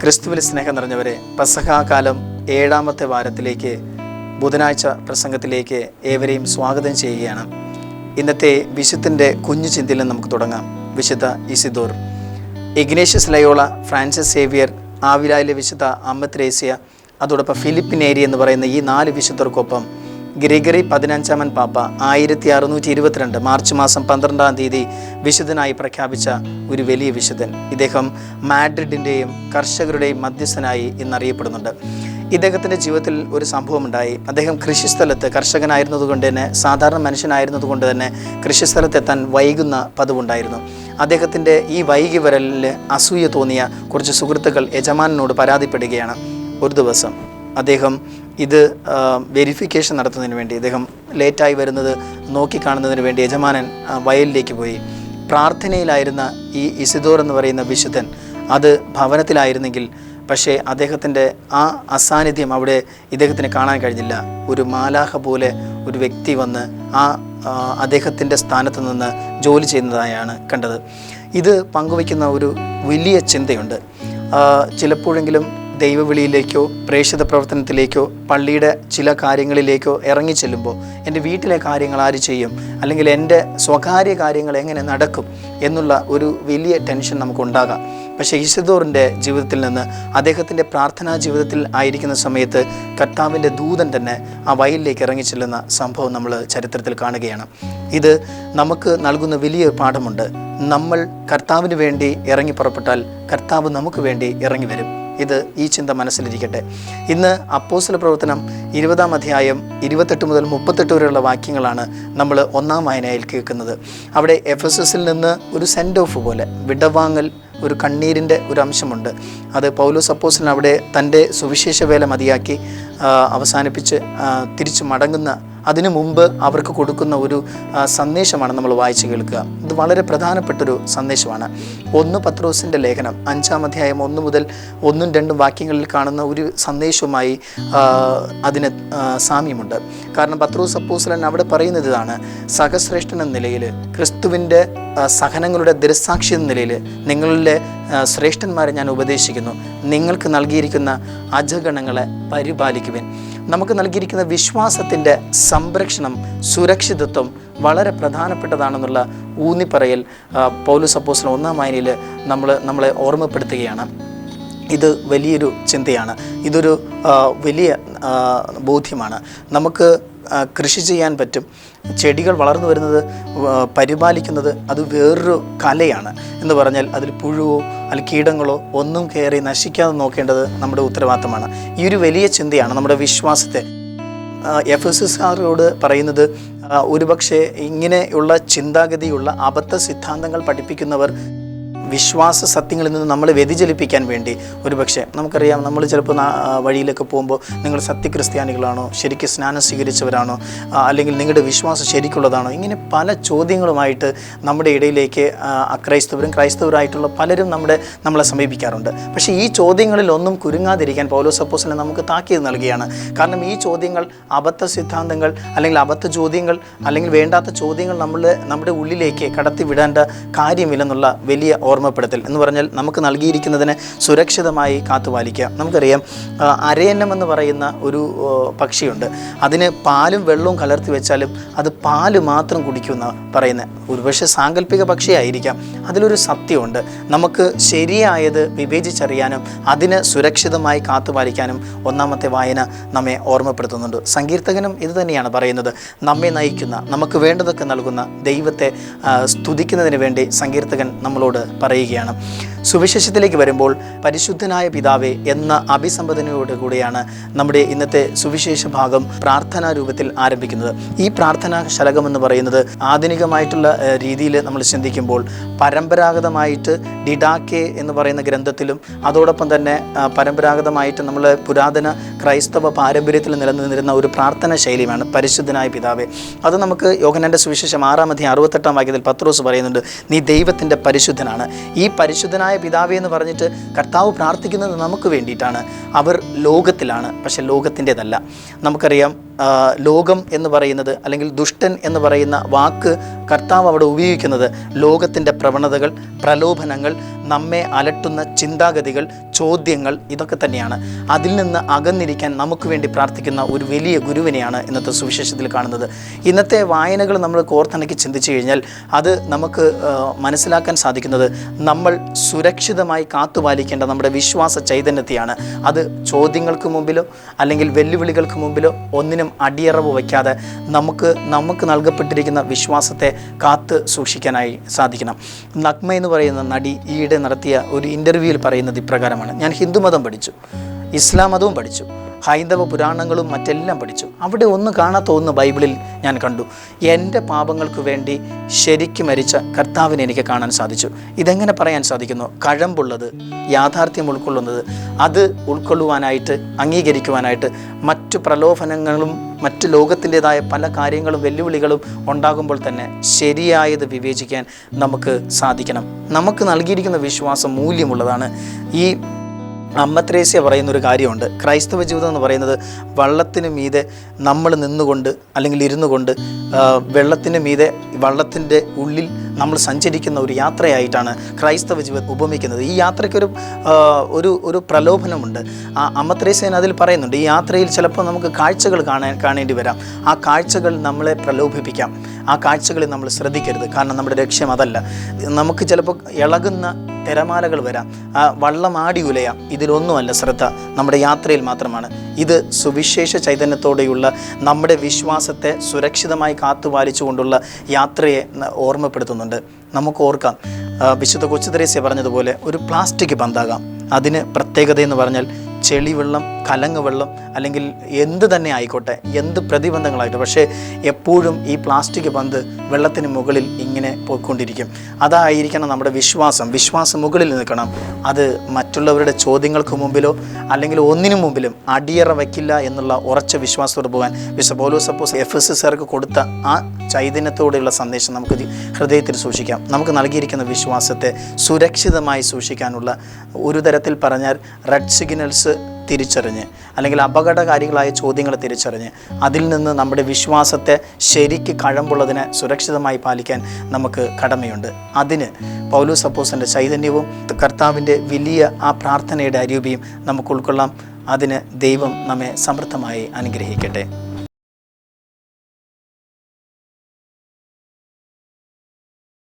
ക്രിസ്തുവിൽ സ്നേഹം നിറഞ്ഞവരെ പസഹാകാലം ഏഴാമത്തെ വാരത്തിലേക്ക് ബുധനാഴ്ച പ്രസംഗത്തിലേക്ക് ഏവരെയും സ്വാഗതം ചെയ്യുകയാണ്. ഇന്നത്തെ വിശുദ്ധന്റെ കുഞ്ഞു ചിന്തയിൽ നമുക്ക് തുടങ്ങാം. വിശുദ്ധ Isidore. Ignatius Loyola Francis Xavier ആവിലായിലെ വിശുദ്ധ അമ്മ ത്രേസ്യ അതോടൊപ്പം ഫിലിപ്പിനേരി എന്ന് പറയുന്ന ഈ നാല് വിശുദ്ധർക്കൊപ്പം ഗ്രിഗറി പതിനഞ്ചാമൻ പാപ്പ ആയിരത്തി അറുന്നൂറ്റി ഇരുപത്തിരണ്ട് മാർച്ച് മാസം പന്ത്രണ്ടാം തീയതി വിശുദ്ധനായി പ്രഖ്യാപിച്ച ഒരു വലിയ വിശുദ്ധൻ. ഇദ്ദേഹം മാഡ്രിഡിന്റെയും കർഷകരുടെയും മധ്യസ്ഥനായി ഇന്നറിയപ്പെടുന്നുണ്ട് ഇദ്ദേഹത്തിന്റെ ജീവിതത്തിൽ ഒരു സംഭവം ഉണ്ടായി അദ്ദേഹം കൃഷിസ്ഥലത്ത് കർഷകനായിരുന്നതുകൊണ്ട് തന്നെ സാധാരണ മനുഷ്യനായിരുന്നതുകൊണ്ട് തന്നെ കൃഷിസ്ഥലത്തെത്താൻ വൈകുന്ന പതിവുണ്ടായിരുന്നു. അദ്ദേഹത്തിന്റെ ഈ വൈകി വരലിൽ അസൂയ തോന്നിയ കുറച്ച് സുഹൃത്തുക്കൾ യജമാനോട് പരാതിപ്പെടുകയാണ്. ഒരു ദിവസം അദ്ദേഹം ഇത് വെരിഫിക്കേഷൻ നടത്തുന്നതിന് വേണ്ടി അദ്ദേഹം ലേറ്റായി വരുന്നത് നോക്കിക്കാണുന്നതിന് വേണ്ടി യജമാനൻ വയലിലേക്ക് പോയി. പ്രാർത്ഥനയിലായിരുന്ന ഈ ഇസിദോർ എന്ന് പറയുന്ന വിശുദ്ധൻ അത് ഭവനത്തിലായിരുന്നെങ്കിൽ പക്ഷേ അദ്ദേഹത്തിന്റെ ആ അസാന്നിധ്യം അവിടെ ഇദ്ദേഹത്തിന് കാണാൻ കഴിഞ്ഞില്ല. ഒരു മാലാഹ പോലെ ഒരു വ്യക്തി വന്ന് ആ അദ്ദേഹത്തിന്റെ സ്ഥാനത്ത് നിന്ന് ജോലി ചെയ്യുന്നതായാണ് കണ്ടത്. ഇത് പങ്കുവയ്ക്കുന്ന ഒരു വലിയ ചിന്തയുണ്ട്. ചിലപ്പോഴെങ്കിലും ദൈവവിളിയിലേക്കോ പ്രേക്ഷിത പ്രവർത്തനത്തിലേക്കോ പള്ളിയുടെ ചില കാര്യങ്ങളിലേക്കോ ഇറങ്ങി ചെല്ലുമ്പോൾ എന്റെ വീട്ടിലെ കാര്യങ്ങൾ ആര് ചെയ്യും? അല്ലെങ്കിൽ എന്റെ സ്വകാര്യ കാര്യങ്ങൾ എങ്ങനെ നടക്കും? എന്നുള്ള ഒരു വലിയ ടെൻഷൻ നമുക്കുണ്ടാകാം പക്ഷേ ഈശദോറിന്റെ ജീവിതത്തിൽ നിന്ന് അദ്ദേഹത്തിന്റെ പ്രാർത്ഥനാ ജീവിതത്തിൽ ആയിരിക്കുന്ന സമയത്ത് കർത്താവിന്റെ ദൂതൻ തന്നെ ആ വയലിലേക്ക് ഇറങ്ങിച്ചെല്ലുന്ന സംഭവം നമ്മൾ ചരിത്രത്തിൽ കാണുകയാണ്. ഇത് നമുക്ക് നൽകുന്ന വലിയൊരു പാഠമുണ്ട്. നമ്മൾ കർത്താവിന് വേണ്ടി ഇറങ്ങി പുറപ്പെട്ടാൽ കർത്താവ് നമുക്ക് വേണ്ടി ഇറങ്ങി വരും. ഇത് ഈ ചിന്ത മനസ്സിലിരിക്കട്ടെ. ഇന്ന് അപ്പോസല പ്രവർത്തനം ഇരുപതാം അധ്യായം ഇരുപത്തെട്ട് മുതൽ മുപ്പത്തെട്ട് വരെയുള്ള വാക്യങ്ങളാണ് നമ്മൾ ഒന്നാം വായനയിൽ കേൾക്കുന്നത്. അവിടെ എഫ് എസ് എസിൽ നിന്ന് ഒരു സെൻഡ് ഓഫ് പോലെ വിടവാങ്ങൽ ഒരു കണ്ണീരിന്റെ ഒരു അംശമുണ്ട്. അത് പൗലോസ് അപ്പോസിന് അവിടെ തന്റെ സുവിശേഷ വേല മതിയാക്കി അവസാനിപ്പിച്ച് തിരിച്ചു മടങ്ങുന്ന അതിനു മുമ്പ് അവർക്ക് കൊടുക്കുന്ന ഒരു സന്ദേശമാണ് നമ്മൾ വായിച്ചു കേൾക്കുക. ഇത് വളരെ പ്രധാനപ്പെട്ടൊരു സന്ദേശമാണ്. ഒന്ന് പത്രോസിന്റെ ലേഖനം അഞ്ചാം അധ്യായം ഒന്ന് മുതൽ ഒന്നും രണ്ടും വാക്യങ്ങളിൽ കാണുന്ന ഒരു സന്ദേശവുമായി അതിന് സാമ്യമുണ്ട്. കാരണം പത്രോസ് അപ്പോസ്ലൻ അവിടെ പറയുന്നത് ഇതാണ് സഹശ്രേഷ്ഠൻ എന്ന നിലയിൽ ക്രിസ്തുവിന്റെ സഹനങ്ങളുടെ ദൃസാക്ഷി എന്ന നിലയിൽ നിങ്ങളിലെ ശ്രേഷ്ഠന്മാരെ ഞാൻ ഉപദേശിക്കുന്നു. നിങ്ങൾക്ക് നൽകിയിരിക്കുന്ന അജഗണങ്ങളെ പരിപാലിക്കുവിൻ. നമുക്ക് നൽകിയിരിക്കുന്ന വിശ്വാസത്തിന്റെ സംരക്ഷണം സുരക്ഷിതത്വം വളരെ പ്രധാനപ്പെട്ടതാണെന്നുള്ള ഊന്നിപ്പറയൽ പൗലോസ് അപ്പോസ്ലൻ ഒന്നാം വായനയിൽ നമ്മൾ നമ്മളെ ഓർമ്മപ്പെടുത്തുകയാണ്. ഇത് വലിയൊരു ചിന്തയാണ്. ഇതൊരു വലിയ ബോധ്യമാണ്. നമുക്ക് കൃഷി ചെയ്യാൻ പറ്റും. ചെടികൾ വളർന്നു വരുന്നത് പരിപാലിക്കുന്നത് അത് വേറൊരു കലയാണ് എന്ന് പറഞ്ഞാൽ അതിൽ പുഴുവോ അല്ലെങ്കിൽ കീടങ്ങളോ ഒന്നും കയറി നശിക്കാതെ നോക്കേണ്ടത് നമ്മുടെ ഉത്തരവാദിത്തമാണ്. ഈ ഒരു വലിയ ചിന്തയാണ് നമ്മുടെ വിശ്വാസത്തെ. എഫ് എസ് എസ് ആറിനോട് പറയുന്നത് ഒരുപക്ഷെ ഇങ്ങനെയുള്ള ചിന്താഗതിയുള്ള അബദ്ധ സിദ്ധാന്തങ്ങൾ പഠിപ്പിക്കുന്നവർ വിശ്വാസ സത്യങ്ങളിൽ നിന്ന് നമ്മളെ വ്യതിചലിപ്പിക്കാൻ വേണ്ടി ഒരുപക്ഷെ നമുക്കറിയാം നമ്മൾ ചിലപ്പോൾ വഴിയിലൊക്കെ പോകുമ്പോൾ നിങ്ങൾ സത്യക്രിസ്ത്യാനികളാണോ ശരിക്കും സ്നാനം സ്വീകരിച്ചവരാണോ അല്ലെങ്കിൽ നിങ്ങളുടെ വിശ്വാസം ശരിക്കുള്ളതാണോ ഇങ്ങനെ പല ചോദ്യങ്ങളുമായിട്ട് നമ്മുടെ ഇടയിലേക്ക് അക്രൈസ്തവരും ക്രൈസ്തവരായിട്ടുള്ള പലരും നമ്മുടെ നമ്മളെ സമീപിക്കാറുണ്ട്. പക്ഷേ ഈ ചോദ്യങ്ങളിൽ ഒന്നും കുരുങ്ങാതിരിക്കാൻ പൗലോസ് സപ്പോസിനെ നമുക്ക് താക്കീത് നൽകുകയാണ് കാരണം ഈ ചോദ്യങ്ങൾ അബദ്ധ സിദ്ധാന്തങ്ങൾ അല്ലെങ്കിൽ അബദ്ധ ചോദ്യങ്ങൾ അല്ലെങ്കിൽ വേണ്ടാത്ത ചോദ്യങ്ങൾ നമ്മൾ നമ്മുടെ ഉള്ളിലേക്ക് കടത്തിവിടേണ്ട കാര്യമില്ലെന്നുള്ള വലിയ ഓർമ്മപ്പെടുത്തൽ എന്ന് പറഞ്ഞാൽ നമുക്ക് നൽകിയിരിക്കുന്നതിനെ സുരക്ഷിതമായി കാത്തുപാലിക്കുക. നമുക്കറിയാം അരയന്നം എന്ന് പറയുന്ന ഒരു പക്ഷിയുണ്ട്. അതിന് പാലും വെള്ളവും കലർത്തി വെച്ചാലും അത് പാൽ മാത്രം കുടിക്കുമെന്ന് പറയുന്നത് ഒരുപക്ഷെ സാങ്കല്പിക പക്ഷിയായിരിക്കാം. അതിലൊരു സത്യമുണ്ട്. നമുക്ക് ശരിയായത് വിവേചിച്ചറിയാനും അതിന് സുരക്ഷിതമായി കാത്തുപാലിക്കാനും ഒന്നാമത്തെ വായന നമ്മെ ഓർമ്മപ്പെടുത്തുന്നുണ്ട്. സങ്കീർത്തകനും ഇത് തന്നെയാണ് പറയുന്നത്. നമ്മെ നയിക്കുന്ന നമുക്ക് വേണ്ടതൊക്കെ നൽകുന്ന ദൈവത്തെ സ്തുതിക്കുന്നതിന് വേണ്ടി സങ്കീർത്തകൻ നമ്മളോട് പറയുകയാണ്. സുവിശേഷത്തിലേക്ക് വരുമ്പോൾ പരിശുദ്ധനായ പിതാവേ എന്ന അഭിസംബോധനയോട് കൂടിയാണ് നമ്മുടെ ഇന്നത്തെ സുവിശേഷ ഭാഗം പ്രാർത്ഥനാ രൂപത്തിൽ ആരംഭിക്കുന്നത്. ഈ പ്രാർത്ഥനാ ശലകം എന്ന് പറയുന്നത് ആധുനികമായിട്ടുള്ള രീതിയിൽ നമ്മൾ ചിന്തിക്കുമ്പോൾ പരമ്പരാഗതമായിട്ട് ഡിഡാക്കെ എന്ന് പറയുന്ന ഗ്രന്ഥത്തിലും അതോടൊപ്പം തന്നെ പരമ്പരാഗതമായിട്ട് നമ്മൾ പുരാതന ക്രൈസ്തവ പാരമ്പര്യത്തിൽ നിലനിന്നിരുന്ന ഒരു പ്രാർത്ഥന ശൈലിയാണ് പരിശുദ്ധനായ പിതാവേ. അത് നമുക്ക് യോഗനന്റെ സുവിശേഷം ആറാം അധ്യായം അറുപത്തെട്ടാം വാക്യത്തിൽ പത്രോസ് പറയുന്നുണ്ട് നീ ദൈവത്തിന്റെ പരിശുദ്ധനാണ്. ഈ പരിശുദ്ധനായ പിതാവേ എന്ന് പറഞ്ഞിട്ട് കർത്താവ് പ്രാർത്ഥിക്കുന്നത് നമുക്ക് വേണ്ടിയിട്ടാണ്. അവർ ലോകത്തിലാണ് പക്ഷെ ലോകത്തിന്റെതല്ല. നമുക്കറിയാം ലോകം എന്ന് പറയുന്നത് അല്ലെങ്കിൽ ദുഷ്ടൻ എന്ന് പറയുന്ന വാക്ക് കർത്താവ് അവിടെ ഉപയോഗിക്കുന്നത് ലോകത്തിന്റെ പ്രവണതകൾ പ്രലോഭനങ്ങൾ നമ്മെ അലട്ടുന്ന ചിന്താഗതികൾ ചോദ്യങ്ങൾ ഇതൊക്കെ തന്നെയാണ്. അതിൽ നിന്ന് അകന്നിരിക്കാൻ നമുക്ക് വേണ്ടി പ്രാർത്ഥിക്കുന്ന ഒരു വലിയ ഗുരുവിനെയാണ് ഇന്നത്തെ സുവിശേഷത്തിൽ കാണുന്നത്. ഇന്നത്തെ വായനകൾ നമ്മൾ കോർത്തിണക്കി ചിന്തിച്ചു കഴിഞ്ഞാൽ അത് നമുക്ക് മനസ്സിലാക്കാൻ സാധിക്കുന്നത് നമ്മൾ സുരക്ഷിതമായി കാത്തുപാലിക്കേണ്ട നമ്മുടെ വിശ്വാസ ചൈതന്യത്തെയാണ്. അത് ചോദ്യങ്ങൾക്ക് മുമ്പിലോ അല്ലെങ്കിൽ വെല്ലുവിളികൾക്ക് മുമ്പിലോ ഒന്നിനും അടിയറവ് വയ്ക്കാതെ നമുക്ക് നമുക്ക് നൽകപ്പെട്ടിരിക്കുന്ന വിശ്വാസത്തെ കാത്ത് സൂക്ഷിക്കാനായി സാധിക്കണം. നഗ്മ എന്ന് പറയുന്ന നടി ഈയിടെ നടത്തിയ ഒരു ഇന്റർവ്യൂവിൽ പറയുന്നത് ഇപ്രകാരമാണ്. ഞാൻ ഹിന്ദുമതം പഠിച്ചു. ഇസ്ലാം മതവും പഠിച്ചു. ഹൈന്ദവ പുരാണങ്ങളും മറ്റെല്ലാം പഠിച്ചു. അവിടെ ഒന്ന് കാണാത്ത ഒന്ന് ബൈബിളിൽ ഞാൻ കണ്ടു. എന്റെ പാപങ്ങൾക്ക് വേണ്ടി ശരിക്കും മരിച്ച കർത്താവിനെ എനിക്ക് കാണാൻ സാധിച്ചു. ഇതെങ്ങനെ പറയാൻ സാധിക്കുന്നു? കഴമ്പുള്ളത് യാഥാർത്ഥ്യം ഉൾക്കൊള്ളുന്നത് അത് ഉൾക്കൊള്ളുവാനായിട്ട് അംഗീകരിക്കുവാനായിട്ട് മറ്റു പ്രലോഭനങ്ങളും മറ്റ് ലോകത്തിന്റെതായ പല കാര്യങ്ങളും വെല്ലുവിളികളും ഉണ്ടാകുമ്പോൾ തന്നെ ശരിയായത് വിവേചിക്കാൻ നമുക്ക് സാധിക്കണം. നമുക്ക് നൽകിയിരിക്കുന്ന വിശ്വാസം മൂല്യമുള്ളതാണ്. ഈ അമ്മ ത്രേസ്യ പറയുന്ന ഒരു കാര്യമുണ്ട്. ക്രൈസ്തവ ജീവിതം എന്ന് പറയുന്നത് വള്ളത്തിന് മീതെ നമ്മൾ നിന്നുകൊണ്ട് അല്ലെങ്കിൽ ഇരുന്നു കൊണ്ട് വെള്ളത്തിന് മീതെ വള്ളത്തിന്റെ ഉള്ളിൽ നമ്മൾ സഞ്ചരിക്കുന്ന ഒരു യാത്രയായിട്ടാണ് ക്രൈസ്തവ ജീവിതം ഉപമിക്കുന്നത്. ഈ യാത്രയ്ക്കൊരു ഒരു ഒരു പ്രലോഭനമുണ്ട്. ആ അമ്മ ത്രേസ്യൻ അതിൽ പറയുന്നുണ്ട് ഈ യാത്രയിൽ ചിലപ്പോൾ നമുക്ക് കാഴ്ചകൾ കാണാൻ കാണേണ്ടി വരാം. ആ കാഴ്ചകൾ നമ്മളെ പ്രലോഭിപ്പിക്കാം. ആ കാഴ്ചകളിൽ നമ്മൾ ശ്രദ്ധിക്കരുത്. കാരണം നമ്മുടെ ലക്ഷ്യം അതല്ല. നമുക്ക് ചിലപ്പോൾ ഇളകുന്ന തിരമാലകൾ വരാം. ആ വള്ളം ആടി ഉലയാം. ഇതിലൊന്നുമല്ല ശ്രദ്ധ. നമ്മുടെ യാത്രയിൽ മാത്രമാണ്. ഇത് സുവിശേഷ ചൈതന്യത്തോടെയുള്ള നമ്മുടെ വിശ്വാസത്തെ സുരക്ഷിതമായി കാത്തുപാലിച്ചുകൊണ്ടുള്ള യാത്രയെ ഓർമ്മപ്പെടുത്തുന്നുണ്ട്. നമുക്ക് ഓർക്കാം. വിശുദ്ധ കൊച്ചുതരേസ്യ പറഞ്ഞതുപോലെ ഒരു പ്ലാസ്റ്റിക് പന്താകാം. അതിന് പ്രത്യേകത എന്ന് പറഞ്ഞാൽ ചെളിവെള്ളം കലങ്ങ് വെള്ളം അല്ലെങ്കിൽ എന്ത് തന്നെ ആയിക്കോട്ടെ എന്ത് പ്രതിബന്ധങ്ങളായിട്ട് പക്ഷേ എപ്പോഴും ഈ പ്ലാസ്റ്റിക് പന്ത് വെള്ളത്തിന് മുകളിൽ ഇങ്ങനെ പോയിക്കൊണ്ടിരിക്കും. അതായിരിക്കണം നമ്മുടെ വിശ്വാസം. വിശ്വാസം മുകളിൽ നിൽക്കണം. അത് മറ്റുള്ളവരുടെ ചോദ്യങ്ങൾക്ക് മുമ്പിലോ അല്ലെങ്കിൽ ഒന്നിനു മുമ്പിലും അടിയറ വയ്ക്കില്ല എന്നുള്ള ഉറച്ച വിശ്വാസത്തോട് പോകാൻ വിശ്വ പോലോ സപ്പോസ് എഫ് എസ് എസ് കൊടുത്ത ആ ചൈതന്യത്തോടെയുള്ള സന്ദേശം നമുക്ക് ഹൃദയത്തിൽ സൂക്ഷിക്കാം. നമുക്ക് നൽകിയിരിക്കുന്ന വിശ്വാസത്തെ സുരക്ഷിതമായി സൂക്ഷിക്കാനുള്ള ഒരു തരത്തിൽ പറഞ്ഞാൽ റെഡ് സിഗ്നൽസ് തിരിച്ചറിഞ്ഞ് അല്ലെങ്കിൽ അപകടകാരികളായ ചോദ്യങ്ങൾ തിരിച്ചറിഞ്ഞ് അതിൽ നിന്ന് നമ്മുടെ വിശ്വാസത്തെ ശരിക്ക് കഴമ്പുള്ളതിനെ സുരക്ഷിതമായി പാലിക്കാൻ നമുക്ക് കടമയുണ്ട്. അതിന് പൗലു സപ്പോസിന്റെ ചൈതന്യവും കർത്താവിന്റെ വലിയ ആ പ്രാർത്ഥനയുടെ അരൂപിയും നമുക്ക് ഉൾക്കൊള്ളാം. അതിന് ദൈവം നമ്മെ സമൃദ്ധമായി അനുഗ്രഹിക്കട്ടെ.